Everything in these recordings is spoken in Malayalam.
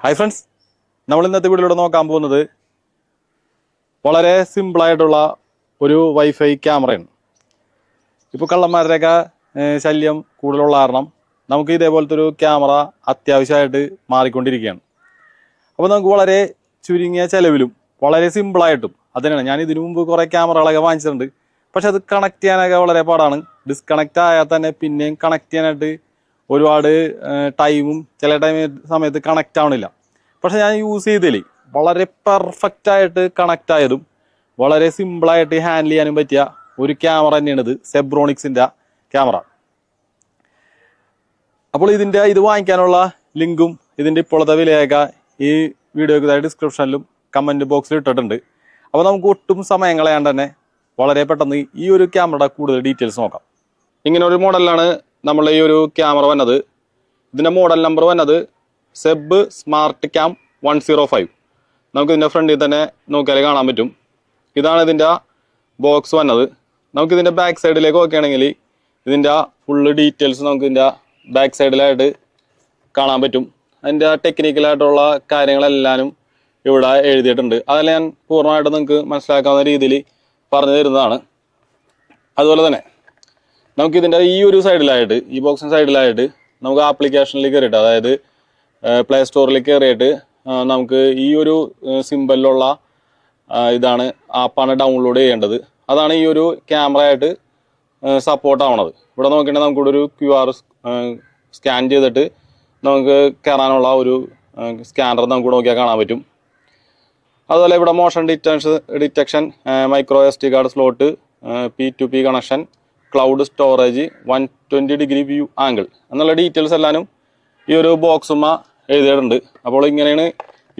ഹായ് ഫ്രണ്ട്സ് നമ്മൾ ഇന്നത്തെ വീഡിയോയിലൂടെ നോക്കാൻ പോകുന്നത് വളരെ സിമ്പിളായിട്ടുള്ള ഒരു വൈഫൈ ക്യാമറയാണ് ഇപ്പോൾ കള്ളന്മാരുടെയൊക്കെ ശല്യം കൂടുതലുള്ള കാരണം നമുക്ക് ഇതേപോലത്തെ ഒരു ക്യാമറ അത്യാവശ്യമായിട്ട് മാറിക്കൊണ്ടിരിക്കുകയാണ്. അപ്പോൾ നമുക്ക് വളരെ ചുരുങ്ങിയ ചിലവിലും വളരെ സിമ്പിളായിട്ടും അതിനാണ് ഞാൻ ഇതിനു മുമ്പ് കുറേ ക്യാമറകളൊക്കെ വാങ്ങിച്ചിട്ടുണ്ട്. പക്ഷെ അത് കണക്ട് ചെയ്യാനൊക്കെ വളരെ പാടാണ്. ഡിസ്കണക്റ്റ് ആയാൽ തന്നെ പിന്നെയും കണക്ട് ചെയ്യാനായിട്ട് ഒരുപാട് ടൈമും ചില ടൈം സമയത്ത് കണക്റ്റ് ആവണില്ല. പക്ഷെ ഞാൻ യൂസ് ചെയ്തതിൽ വളരെ പെർഫെക്റ്റ് ആയിട്ട് കണക്റ്റ് ആയതും വളരെ സിമ്പിളായിട്ട് ഹാൻഡിൽ ചെയ്യാനും പറ്റിയ ഒരു ക്യാമറ തന്നെയാണ് ഇത് സെബ്രോണിക്സിന്റെ ക്യാമറ അപ്പോൾ ഇതിന്റെ ഇത് വാങ്ങിക്കാനുള്ള ലിങ്കും ഇതിന്റെ ഇപ്പോഴത്തെ വിലയൊക്കെ ഈ വീഡിയോക്ക് ഡിസ്ക്രിപ്ഷനിലും കമന്റ് ബോക്സിൽ ഇട്ടിട്ടുണ്ട്. അപ്പോൾ നമുക്ക് ഒട്ടും സമയം തന്നെ വളരെ പെട്ടെന്ന് ഈ ഒരു ക്യാമറയുടെ കൂടുതൽ ഡീറ്റെയിൽസ് നോക്കാം. ഇങ്ങനെ ഒരു മോഡലിലാണ് നമ്മൾ ഈ ഒരു ക്യാമറ വന്നത്. ഇതിന്റെ മോഡൽ നമ്പർ വന്നത് Zeb smart cam one zero five നമുക്ക് ഇതിന്റെ ഫ്രണ്ടിൽ തന്നെ നോക്കിയാൽ കാണാൻ പറ്റും. ഇതാണ് ഇതിന്റെ ബോക്സ് വന്നത്. നമുക്ക് ഇതിന്റെ ബാക്ക് സൈഡിലേക്ക് നോക്കുകയാണെങ്കിൽ ഇതിന്റെ ഫുള്ള് ഡീറ്റെയിൽസ് നമുക്ക് ഇതിന്റെ ബാക്ക് സൈഡിലായിട്ട് കാണാൻ പറ്റും. അതിന്റെ ടെക്നിക്കലായിട്ടുള്ള കാര്യങ്ങളെല്ലാനും ഇവിടെ എഴുതിയിട്ടുണ്ട്. അതെല്ലാം ഞാൻ പൂർണമായിട്ട് നിങ്ങൾക്ക് മനസ്സിലാക്കാവുന്ന രീതിയിൽ പറഞ്ഞു തരുന്നതാണ്. അതുപോലെ തന്നെ നമുക്ക് ഇതിന്റെ ഈ ഒരു സൈഡിലായിട്ട് ഈ ബോക്സിന്റെ സൈഡിലായിട്ട് നമുക്ക് ആപ്ലിക്കേഷനിൽ കയറിയിട്ട് അതായത് പ്ലേ സ്റ്റോറിൽ കയറിയിട്ട് നമുക്ക് ഈ ഒരു സിമ്പലിലുള്ള ഇതാണ് ആപ്പാണ് ഡൗൺലോഡ് ചെയ്യേണ്ടത്. അതാണ് ഈ ഒരു ക്യാമറ ആയിട്ട് സപ്പോർട്ട് ആവണത്. ഇവിടെ നോക്കിയിട്ടുണ്ടെങ്കിൽ നമുക്കിവിടെ ഒരു ക്യു ആർ സ്കാൻ ചെയ്തിട്ട് നമുക്ക് കയറാനുള്ള ഒരു സ്കാനർ നമുക്ക് നോക്കിയാൽ കാണാൻ പറ്റും. അതുപോലെ ഇവിടെ motion detection detection micro S D card slot P to P connection cloud storage one twenty degree view angle എന്നുള്ള ഡീറ്റെയിൽസ് എല്ലാനും ഈ ഒരു ബോക്സുമ്മ എഴുതിയിട്ടുണ്ട്. അപ്പോൾ ഇങ്ങനെയാണ്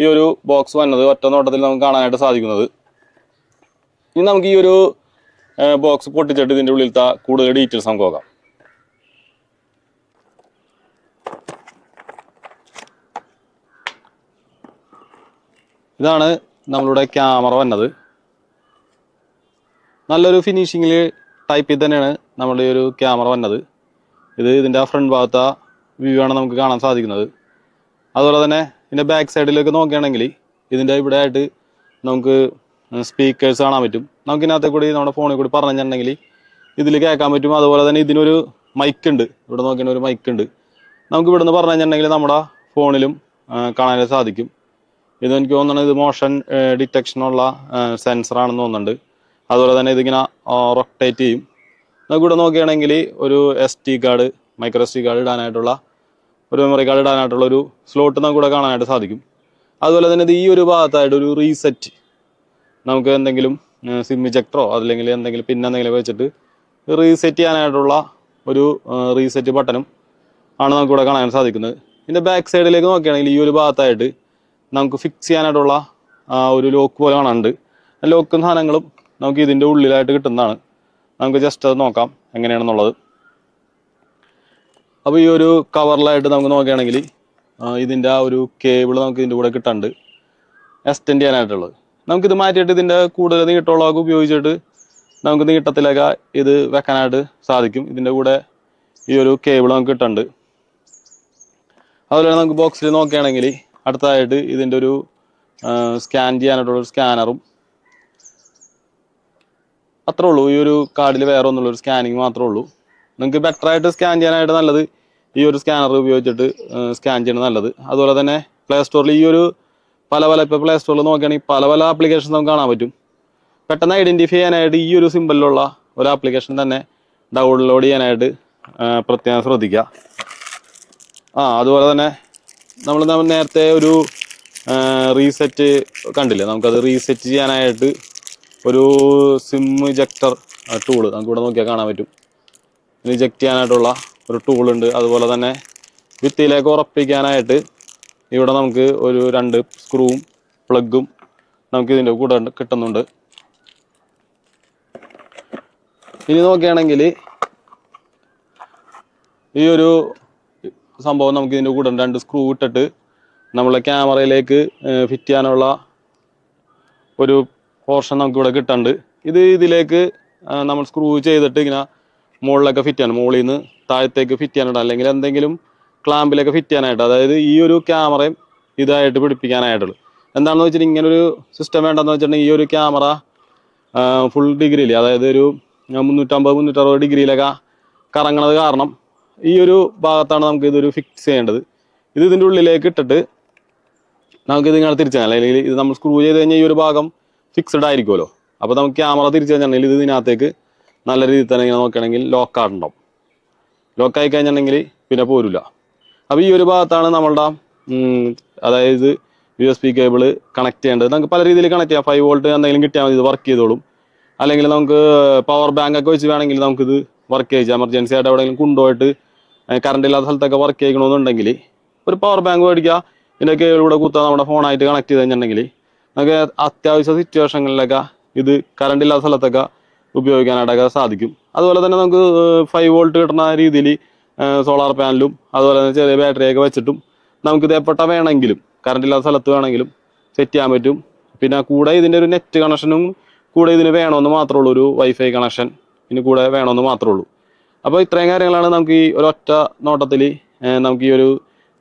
ഈ ഒരു ബോക്സ് വന്നത്. ഒറ്റ നോട്ടത്തിൽ നമുക്ക് കാണാനായിട്ട് സാധിക്കുന്നത്. ഇനി നമുക്ക് ഈ ഒരു ബോക്സ് പൊട്ടിച്ചിട്ട് ഇതിന്റെ ഉള്ളിലത്തെ കൂടുതൽ ഡീറ്റെയിൽസ് നമുക്ക് നോക്കാം. ഇതാണ് നമ്മളുടെ ക്യാമറ വന്നത്. നല്ലൊരു ഫിനിഷിങ്ങിൽ ടൈപ്പിൽ തന്നെയാണ് നമ്മുടെ ഒരു ക്യാമറ വന്നത്. ഇത് ഇതിന്റെ ഫ്രണ്ട് ഭാഗത്തെ വ്യൂ ആണ് നമുക്ക് കാണാൻ സാധിക്കുന്നത്. അതുപോലെ തന്നെ ഇതിന്റെ ബാക്ക് സൈഡിലേക്ക് നോക്കുകയാണെങ്കിൽ ഇതിന്റെ ഇവിടെ ആയിട്ട് നമുക്ക് സ്പീക്കേഴ്സ് കാണാൻ പറ്റും. നമുക്ക് ഇതിനകത്ത് കൂടി നമ്മുടെ ഫോണിൽ കൂടി പറഞ്ഞിട്ടുണ്ടെങ്കിൽ ഇതിൽ കേൾക്കാൻ പറ്റും. അതുപോലെ തന്നെ ഇതിനൊരു മൈക്ക് ഉണ്ട്. ഇവിടെ നോക്കിയാൽ ഒരു മൈക്ക് ഉണ്ട്. നമുക്ക് ഇവിടെ നിന്ന് പറഞ്ഞു കഴിഞ്ഞിട്ടുണ്ടെങ്കിൽ നമ്മുടെ ഫോണിലും കാണാൻ സാധിക്കും. ഇത് എനിക്ക് തോന്നുന്നത് ഇത് മോഷൻ ഡിറ്റക്ഷനുള്ള സെൻസറാണെന്ന് തോന്നുന്നുണ്ട്. അതുപോലെ തന്നെ ഇതിങ്ങനെ റൊട്ടേറ്റ് ചെയ്യും. നമുക്ക് ഇവിടെ നോക്കുകയാണെങ്കിൽ ഒരു S D card micro S D card ഇടാനായിട്ടുള്ള ഒരു മെമ്മറി കാർഡ് ഇടാനായിട്ടുള്ള ഒരു സ്ലോട്ട് നമുക്ക് ഇവിടെ കാണാനായിട്ട് സാധിക്കും. അതുപോലെ തന്നെ ഈ ഒരു ഭാഗത്തായിട്ട് ഒരു റീസെറ്റ് നമുക്ക് എന്തെങ്കിലും സിം ഇജക്ടറോ അല്ലെങ്കിൽ എന്തെങ്കിലും പിന്നെ എന്തെങ്കിലും വെച്ചിട്ട് റീസെറ്റ് ചെയ്യാനായിട്ടുള്ള ഒരു റീസെറ്റ് ബട്ടണും ആണ് നമുക്ക് ഇവിടെ കാണാൻ സാധിക്കുന്നത്. ഇതിന്റെ ബാക്ക് സൈഡിലേക്ക് നോക്കുകയാണെങ്കിൽ ഈ ഒരു ഭാഗത്തായിട്ട് നമുക്ക് ഫിക്സ് ചെയ്യാനായിട്ടുള്ള ഒരു ലോക്ക് പോലെ കാണാനുണ്ട്. ലോക്കും സാധനങ്ങളും നമുക്ക് ഇതിന്റെ ഉള്ളിലായിട്ട് കിട്ടുന്നതാണ്. നമുക്ക് ജസ്റ്റ് അത് നോക്കാം എങ്ങനെയാണെന്നുള്ളത്. അപ്പോൾ ഈ ഒരു കവറിലായിട്ട് നമുക്ക് നോക്കുകയാണെങ്കിൽ ഇതിന്റെ ആ ഒരു കേബിൾ നമുക്ക് ഇതിന്റെ കൂടെ കിട്ടാണ്ട് എക്സ്റ്റെൻഡ് ചെയ്യാനായിട്ടുള്ളത്. നമുക്കിത് മാറ്റിയിട്ട് ഇതിന്റെ കൂടുതൽ നീട്ടമുള്ളതൊക്കെ ഉപയോഗിച്ചിട്ട് നമുക്ക് നീട്ടത്തിലൊക്കെ ഇത് വെക്കാനായിട്ട് സാധിക്കും. ഇതിന്റെ കൂടെ ഈ ഒരു കേബിൾ നമുക്ക് കിട്ടുന്നുണ്ട് അതുപോലെ നമുക്ക് ബോക്സിൽ നോക്കുകയാണെങ്കിൽ അടുത്തതായിട്ട് ഇതിന്റെ ഒരു സ്കാൻ ചെയ്യാനായിട്ടുള്ള ഒരു സ്കാനറും അത്രേ ഉള്ളൂ ഈ ഒരു കാർഡിൽ വേറെ ഒന്നുള്ള ഒരു സ്കാനിങ് മാത്രമേ ഉള്ളൂ. നിങ്ങൾക്ക് ബെറ്റർ ആയിട്ട് സ്കാൻ ചെയ്യാനായിട്ട് നല്ലത് ഈ ഒരു സ്കാനർ ഉപയോഗിച്ചിട്ട് സ്കാൻ ചെയ്യണം നല്ലത്. അതുപോലെ തന്നെ പ്ലേ സ്റ്റോറിൽ ഈ ഒരു പല പല ഇപ്പോൾ പ്ലേ സ്റ്റോറിൽ നോക്കുകയാണെങ്കിൽ പല പല ആപ്ലിക്കേഷൻസ് നമുക്ക് കാണാൻ പറ്റും. പെട്ടെന്ന് ഐഡന്റിഫൈ ചെയ്യാനായിട്ട് ഈ ഒരു സിമ്പിളിലുള്ള ഒരു ആപ്ലിക്കേഷൻ തന്നെ ഡൗൺലോഡ് ചെയ്യാനായിട്ട് പ്രത്യേകം ശ്രദ്ധിക്കുക. ആ അതുപോലെ തന്നെ നമ്മൾ നേരത്തെ ഒരു റീസെറ്റ് കണ്ടില്ലേ? നമുക്കത് റീസെറ്റ് ചെയ്യാനായിട്ട് ഒരു സിം ഇജക്ടർ ടൂൾ നമുക്ക് ഇവിടെ നോക്കിയാൽ കാണാൻ പറ്റും. റിജക്റ്റ് ചെയ്യാനായിട്ടുള്ള ഒരു ടൂൾ ഉണ്ട്. അതുപോലെ തന്നെ ഭിത്തിയിലേക്ക് ഉറപ്പിക്കാനായിട്ട് ഇവിടെ നമുക്ക് ഒരു രണ്ട് സ്ക്രൂവും പ്ലഗും നമുക്ക് ഇതിന്റെ കൂടെ കിട്ടുന്നുണ്ട്. ഇനി നോക്കുകയാണെങ്കിൽ ഈ ഒരു സംഭവം നമുക്ക് ഇതിന്റെ കൂടെ രണ്ട് സ്ക്രൂ ഇട്ടിട്ട് നമ്മളെ ക്യാമറയിലേക്ക് ഫിറ്റ് ചെയ്യാനുള്ള ഒരു പോർഷൻ നമുക്ക് ഇവിടെ കിട്ടുന്നുണ്ട് ഇത് ഇതിലേക്ക് നമ്മൾ സ്ക്രൂ ചെയ്തിട്ട് ഇങ്ങനെ മുകളിലൊക്കെ ഫിറ്റ് ചെയ്യണം മുകളിൽ നിന്ന് താഴത്തേക്ക് ഫിറ്റ് ചെയ്യാനായിട്ട് അല്ലെങ്കിൽ എന്തെങ്കിലും ക്ലാമ്പിലൊക്കെ ഫിറ്റ് ചെയ്യാനായിട്ട് അതായത് ഈ ഒരു ക്യാമറയും ഇതായിട്ട് പിടിപ്പിക്കാനായിട്ടുള്ളൂ. എന്താണെന്ന് വെച്ചിട്ടുണ്ടെങ്കിൽ ഇങ്ങനെ ഒരു സിസ്റ്റം വേണ്ടെന്ന് വെച്ചിട്ടുണ്ടെങ്കിൽ ഈ ഒരു ക്യാമറ ഫുൾ ഡിഗ്രിയിൽ അതായത് ഒരു മുന്നൂറ്റമ്പത് മുന്നൂറ്ററുപത് ഡിഗ്രിയിലൊക്കെ കറങ്ങണത് കാരണം ഈ ഒരു ഭാഗത്താണ് നമുക്ക് ഇതൊരു ഫിക്സ് ചെയ്യേണ്ടത്. ഇത് ഇതിന്റെ ഉള്ളിലേക്ക് ഇട്ടിട്ട് നമുക്ക് ഇത് ഇങ്ങനെ തിരിച്ചാൽ അല്ലെങ്കിൽ ഇത് നമ്മൾ സ്ക്രൂ ചെയ്ത് കഴിഞ്ഞാൽ ഈ ഒരു ഭാഗം ഫിക്സഡ് ആയിരിക്കുമല്ലോ. അപ്പോൾ നമുക്ക് ക്യാമറ തിരിച്ചു കഴിഞ്ഞാൽ ഇത് ഇതിനകത്തേക്ക് നല്ല രീതിയിൽ തന്നെ ഇങ്ങനെ നോക്കുകയാണെങ്കിൽ ലോക്ക് ലോക്കായി കഴിഞ്ഞിട്ടുണ്ടെങ്കിൽ പിന്നെ പോരില്ല അപ്പോൾ ഈ ഒരു ഭാഗത്താണ് നമ്മളുടെ അതായത് U S B cable connect ചെയ്യേണ്ടത്. നമുക്ക് പല രീതിയിൽ കണക്ട് ചെയ്യാം. ഫൈവ് വോൾട്ട് എന്തെങ്കിലും കിട്ടിയാൽ മതി ഇത് വർക്ക് ചെയ്തോളും. അല്ലെങ്കിൽ നമുക്ക് പവർ ബാങ്ക് ഒക്കെ വെച്ച് വേണമെങ്കിൽ നമുക്കിത് വർക്ക് ചെയ്യാം. എമർജൻസി ആയിട്ട് എവിടെയെങ്കിലും കൊണ്ടുപോയിട്ട് കറണ്ട് ഇല്ലാത്ത സ്ഥലത്തൊക്കെ വർക്ക് ചെയ്യണമെന്നുണ്ടെങ്കിൽ ഒരു പവർ ബാങ്ക് മേടിക്കുക. ഇതിന്റെ കേബിളൂടെ കുത്താൻ നമ്മുടെ ഫോണായിട്ട് കണക്ട് ചെയ്ത് കഴിഞ്ഞിട്ടുണ്ടെങ്കിൽ നമുക്ക് അത്യാവശ്യ സിറ്റുവേഷനിലൊക്കെ ഇത് കറണ്ട് ഇല്ലാത്ത സ്ഥലത്തൊക്കെ ഉപയോഗിക്കാനായിട്ടൊക്കെ സാധിക്കും. അതുപോലെ തന്നെ നമുക്ക് ഫൈവ് വോൾട്ട് കിട്ടുന്ന രീതിയിൽ സോളാർ പാനലും അതുപോലെ തന്നെ ചെറിയ ബാറ്ററിയൊക്കെ വെച്ചിട്ടും നമുക്ക് ഇത് എപ്പോഴ വേണമെങ്കിലും കറണ്ട് ഇല്ലാത്ത സ്ഥലത്ത് വേണമെങ്കിലും സെറ്റ് ചെയ്യാൻ പറ്റും. പിന്നെ കൂടെ ഇതിന്റെ ഒരു നെറ്റ് കണക്ഷനും കൂടെ ഇതിന് വേണമെന്ന് മാത്രമേ ഉള്ളൂ ഒരു വൈഫൈ കണക്ഷൻ ഇതിന് കൂടെ വേണമെന്ന് മാത്രമേ ഉള്ളൂ അപ്പോൾ ഇത്രയും കാര്യങ്ങളാണ് നമുക്ക് ഈ ഒരൊറ്റ നോട്ടത്തിൽ നമുക്ക് ഈ ഒരു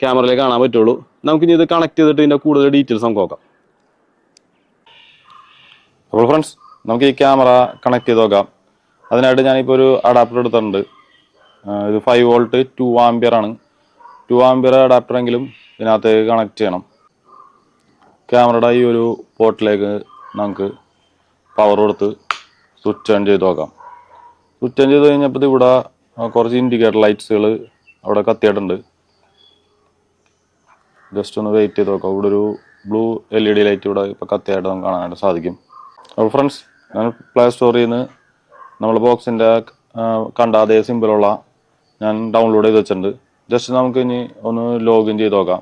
ക്യാമറയിൽ കാണാൻ പറ്റുള്ളൂ. നമുക്കിനി ഇത് കണക്ട് ചെയ്തിട്ട് ഇതിന്റെ കൂടുതൽ ഡീറ്റെയിൽസ് നമുക്ക് നോക്കാം. അപ്പോൾ ഫ്രണ്ട്സ് നമുക്ക് ഈ ക്യാമറ കണക്ട് ചെയ്ത് നോക്കാം. അതിനായിട്ട് ഞാനിപ്പോൾ ഒരു അഡാപ്റ്റർ എടുത്തിട്ടുണ്ട്. ഇത് ഫൈവ് വോൾട്ട് ടു ആംബിയർ ആണ്. ടു ആംബിയർ അഡാപ്റ്റർ എങ്കിലും ഇതിനകത്ത് കണക്ട് ചെയ്യണം. ക്യാമറയുടെ ഈ ഒരു പോർട്ടിലേക്ക് നമുക്ക് പവർ കൊടുത്ത് സ്വിച്ച് ഓൺ ചെയ്ത് നോക്കാം. സ്വിച്ച് ഓൺ ചെയ്ത് കഴിഞ്ഞപ്പോൾ ഇവിടെ കുറച്ച് ഇൻഡിക്കേറ്റർ ലൈറ്റ്സുകൾ അവിടെ കത്തിയിട്ടുണ്ട്. ജസ്റ്റ് ഒന്ന് വെയിറ്റ് ചെയ്ത് നോക്കാം. ഇവിടെ ഒരു blue L E D light ഇവിടെ ഇപ്പോൾ കത്തിയായിട്ട് നമുക്ക് കാണാനായിട്ട് സാധിക്കും. അപ്പോൾ ഫ്രണ്ട്സ് ഞാൻ പ്ലേ സ്റ്റോറിൽ നിന്ന് നമ്മൾ ബോക്സിന്റെ കണ്ട അതേ സിമ്പിളുള്ള ഞാൻ ഡൗൺലോഡ് ചെയ്ത് വെച്ചിട്ടുണ്ട്. ജസ്റ്റ് നമുക്ക് ഇനി ഒന്ന് ലോഗിൻ ചെയ്ത് നോക്കാം.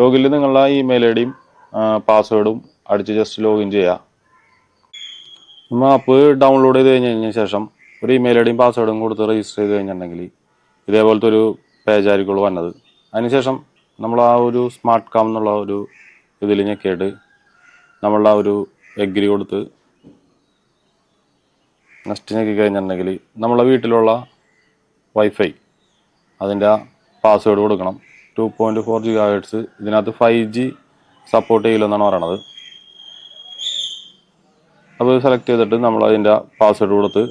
ലോഗിനിൽ നിങ്ങളുടെ ഇമെയിൽ ഐ ഡിയും പാസ്വേഡും അടിച്ച് ജസ്റ്റ് ലോഗിൻ ചെയ്യുക നമ്മൾ ആപ്പ് ഡൗൺലോഡ് ചെയ്ത് കഴിഞ്ഞ് കഴിഞ്ഞ ശേഷം ഒരു ഇമെയിൽ ഐ ഡിയും പാസ്വേഡും കൊടുത്ത് രജിസ്റ്റർ ചെയ്ത് കഴിഞ്ഞിട്ടുണ്ടെങ്കിൽ ഇതേപോലത്തെ ഒരു പേജ് ആയിരിക്കുള്ളൂ വന്നത്. അതിനുശേഷം നമ്മൾ ആ ഒരു സ്മാർട്ട് കാം എന്നുള്ള ഒരു ഇതിൽ ഞെക്കിയിട്ട് നമ്മളുടെ ആ ഒരു എഗ്രി കൊടുത്ത് നെക്സ്റ്റ് കഴിഞ്ഞിട്ടുണ്ടെങ്കിൽ നമ്മളെ വീട്ടിലുള്ള വൈഫൈ അതിന്റെ പാസ്വേഡ് കൊടുക്കണം. Two point four G hertz ഇതിനകത്ത് ഫൈവ് ജി സപ്പോർട്ട് ചെയ്യില്ലെന്നാണ് പറയണത്. അപ്പോൾ സെലക്ട് ചെയ്തിട്ട് നമ്മൾ അതിന്റെ പാസ്വേഡ് കൊടുത്ത്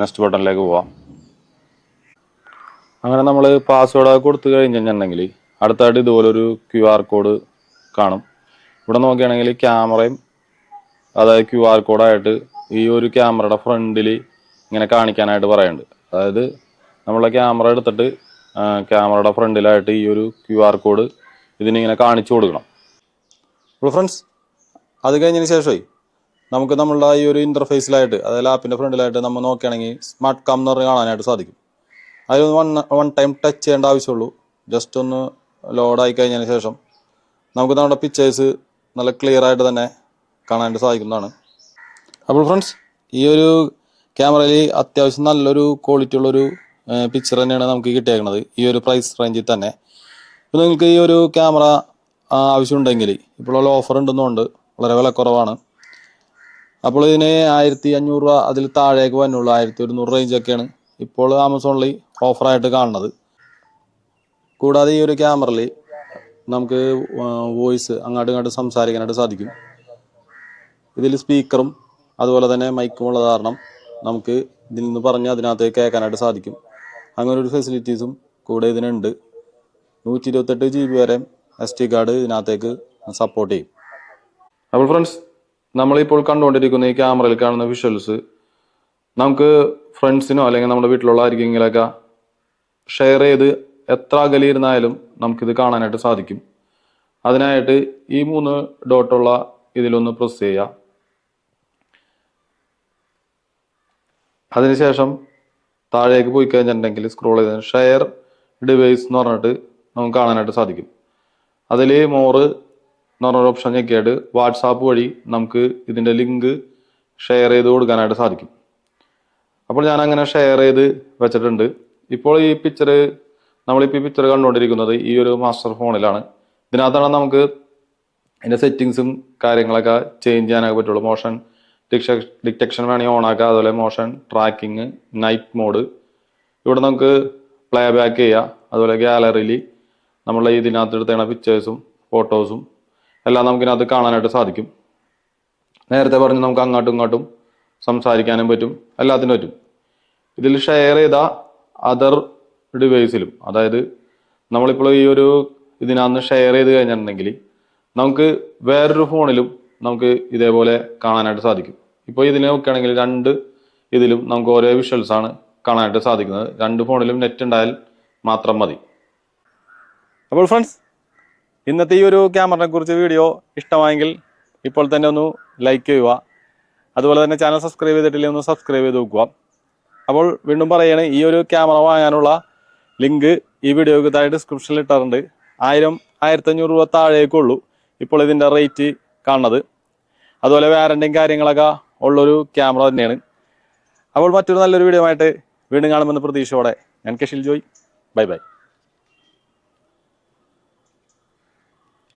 നെക്സ്റ്റ് ബട്ടണിലേക്ക് പോവാം. അങ്ങനെ നമ്മൾ പാസ്വേഡ് കൊടുത്തു കഴിഞ്ഞിട്ടുണ്ടെങ്കിൽ അടുത്തായിട്ട് ഇതുപോലൊരു ക്യു ആർ കോഡ് കാണും. ഇവിടെ നോക്കുകയാണെങ്കിൽ ക്യാമറയും അതായത് ക്യു ആർ കോഡായിട്ട് ഈ ഒരു ക്യാമറയുടെ ഫ്രണ്ടിൽ ഇങ്ങനെ കാണിക്കാനായിട്ട് പറയുന്നുണ്ട് അതായത് നമ്മളെ ക്യാമറ എടുത്തിട്ട് ക്യാമറയുടെ ഫ്രണ്ടിലായിട്ട് ഈ ഒരു ക്യു ആർ കോഡ് ഇതിനിങ്ങനെ കാണിച്ചു കൊടുക്കണം. അപ്പോൾ ഫ്രണ്ട്സ് അത് കഴിഞ്ഞതിന് ശേഷമേ നമുക്ക് നമ്മളുടെ ഈ ഒരു ഇന്റർഫേസിലായിട്ട് അതായത് ആപ്പിന്റെ ഫ്രണ്ടിലായിട്ട് നമ്മൾ നോക്കുകയാണെങ്കിൽ സ്മാർട്ട് കാം എന്ന് പറഞ്ഞ് കാണാനായിട്ട് സാധിക്കും. അതിലൊന്ന് വൺ വൺ ടൈം ടച്ച് ചെയ്യേണ്ട ആവശ്യമുള്ളൂ. ജസ്റ്റ് ഒന്ന് ലോഡായി കഴിഞ്ഞതിന് ശേഷം നമുക്ക് നമ്മുടെ പിക്ചേഴ്സ് നല്ല ക്ലിയർ ആയിട്ട് തന്നെ കാണാനായിട്ട് സാധിക്കുന്നതാണ്. അപ്പോൾ ഫ്രണ്ട്സ് ഈ ഒരു ക്യാമറയിൽ അത്യാവശ്യം നല്ലൊരു ക്വാളിറ്റി ഉള്ളൊരു പിക്ചർ തന്നെയാണ് നമുക്ക് കിട്ടിയേക്കുന്നത് ഈ ഒരു പ്രൈസ് റേഞ്ചിൽ തന്നെ. ഇപ്പോൾ നിങ്ങൾക്ക് ഈ ഒരു ക്യാമറ ആവശ്യമുണ്ടെങ്കിൽ ഇപ്പോഴുള്ള ഓഫർ ഉണ്ടെന്നുകൊണ്ട് വളരെ വില കുറവാണ്. അപ്പോൾ ഇതിന് ആയിരത്തി അഞ്ഞൂറ് രൂപ അതിൽ താഴേക്ക് വന്നുള്ളൂ. ആയിരത്തി ഒരുന്നൂറ് റേഞ്ചൊക്കെയാണ് ഇപ്പോൾ ആമസോണിൽ ഓഫറായിട്ട് കാണുന്നത്. കൂടാതെ ഈ ഒരു ക്യാമറയിൽ നമുക്ക് വോയിസ് അങ്ങോട്ടും ഇങ്ങോട്ടും സംസാരിക്കാനായിട്ട് സാധിക്കും. ഇതിൽ സ്പീക്കറും അതുപോലെ തന്നെ മൈക്കും ഉള്ളത് കാരണം നമുക്ക് ഇതിൽ നിന്ന് പറഞ്ഞ് അതിനകത്ത് കേൾക്കാനായിട്ട് സാധിക്കും. അങ്ങനെ ഒരു ഫെസിലിറ്റീസും കൂടെ ഇതിനുണ്ട്. നൂറ്റി ഇരുപത്തെട്ട് ജി ബി വരെ എസ് ടി കാർഡ് ഇതിനകത്തേക്ക് സപ്പോർട്ട് ചെയ്യും. അപ്പോൾ ഫ്രണ്ട്സ് നമ്മളിപ്പോൾ കണ്ടുകൊണ്ടിരിക്കുന്ന ഈ ക്യാമറയിൽ കാണുന്ന വിഷ്വൽസ് നമുക്ക് ഫ്രണ്ട്സിനോ അല്ലെങ്കിൽ നമ്മുടെ വീട്ടിലുള്ള ആർക്കെങ്കിലൊക്കെ ഷെയർ ചെയ്ത് എത്ര അകലിയിരുന്നാലും നമുക്കിത് കാണാനായിട്ട് സാധിക്കും. അതിനായിട്ട് ഈ മൂന്ന് ഡോട്ടുള്ള ഇതിലൊന്ന് പ്രസ് ചെയ്യുക. അതിനുശേഷം താഴേക്ക് പോയി കഴിഞ്ഞിട്ടുണ്ടെങ്കിൽ സ്ക്രോൾ ചെയ്ത് ഷെയർ ഡിവൈസ് എന്ന് പറഞ്ഞിട്ട് നമുക്ക് കാണാനായിട്ട് സാധിക്കും. അതിൽ മോറ് എന്ന് പറഞ്ഞൊരു ഓപ്ഷൻ ഞെക്കിയായിട്ട് വാട്സാപ്പ് വഴി നമുക്ക് ഇതിന്റെ ലിങ്ക് ഷെയർ ചെയ്ത് കൊടുക്കാനായിട്ട് സാധിക്കും. അപ്പോൾ ഞാൻ അങ്ങനെ ഷെയർ ചെയ്ത് വെച്ചിട്ടുണ്ട്. ഇപ്പോൾ ഈ പിക്ചർ നമ്മളിപ്പോൾ ഈ പിക്ചർ കണ്ടുകൊണ്ടിരിക്കുന്നത് ഈ ഒരു മാസ്റ്റർ ഫോണിലാണ് ഇതിനകത്താണ് നമുക്ക് അതിന്റെ സെറ്റിങ്സും കാര്യങ്ങളൊക്കെ ചേഞ്ച് ചെയ്യാനൊക്കെ പറ്റുള്ളൂ. മോഷൻ ഡിറ്റക്ഷൻ വേണമെങ്കിൽ ഓൺ ആക്കാം അതുപോലെ മോഷൻ ട്രാക്കിങ് നൈറ്റ് മോഡ്. ഇവിടെ നമുക്ക് പ്ലേ ബാക്ക് ചെയ്യാം. അതുപോലെ ഗാലറിയിൽ നമ്മൾ ഇതിനകത്ത് എടുത്തേണ പിക്ചേഴ്സും ഫോട്ടോസും എല്ലാം നമുക്കിനകത്ത് കാണാനായിട്ട് സാധിക്കും. നേരത്തെ പറഞ്ഞ് നമുക്ക് അങ്ങോട്ടും ഇങ്ങോട്ടും സംസാരിക്കാനും പറ്റും. എല്ലാത്തിനും പറ്റും. ഇതിൽ ഷെയർ ചെയ്ത അതർ ഡിവൈസിലും അതായത് നമ്മളിപ്പോൾ ഈ ഒരു ഇതിനകത്ത് ഷെയർ ചെയ്ത് കഴിഞ്ഞിട്ടുണ്ടെങ്കിൽ നമുക്ക് വേറൊരു ഫോണിലും നമുക്ക് ഇതേപോലെ കാണാനായിട്ട് സാധിക്കും. ഇപ്പോൾ ഇതിനെ നോക്കുകയാണെങ്കിൽ രണ്ട് ഇതിലും നമുക്ക് ഓരോ വിഷ്വൽസ് ആണ് കാണാനായിട്ട് സാധിക്കുന്നത്. രണ്ട് ഫോണിലും നെറ്റ് ഉണ്ടായാൽ മാത്രം മതി. അപ്പോൾ ഫ്രണ്ട്സ് ഇന്നത്തെ ഈ ഒരു ക്യാമറയെ കുറിച്ച് വീഡിയോ ഇഷ്ടമായെങ്കിൽ ഇപ്പോൾ തന്നെ ഒന്ന് ലൈക്ക് ചെയ്യുക. അതുപോലെ തന്നെ ചാനൽ സബ്സ്ക്രൈബ് ചെയ്തിട്ടില്ലെങ്കിൽ ഒന്ന് സബ്സ്ക്രൈബ് ചെയ്ത് നോക്കുക. അപ്പോൾ വീണ്ടും പറയുകയാണ് ഈ ഒരു ക്യാമറ വാങ്ങാനുള്ള ലിങ്ക് ഈ വീഡിയോക്ക് താഴെ ഡിസ്ക്രിപ്ഷനിൽ ഇട്ടാറുണ്ട്. ആയിരം ആയിരത്തഞ്ഞൂറ് രൂപ താഴേക്കുള്ളൂ ഇപ്പോൾ ഇതിന്റെ റേറ്റ് കാണുന്നത്. അതുപോലെ വാറന്റിയും കാര്യങ്ങളൊക്കെ ഉള്ളൊരു ക്യാമറ തന്നെയാണ്. അപ്പോൾ മറ്റൊരു നല്ലൊരു വീഡിയോ ആയിട്ട് വീണ്ടും കാണുമെന്ന് പ്രതീക്ഷയോടെ ഞാൻ കെഷിൽ ജോയ് ബൈ ബൈ.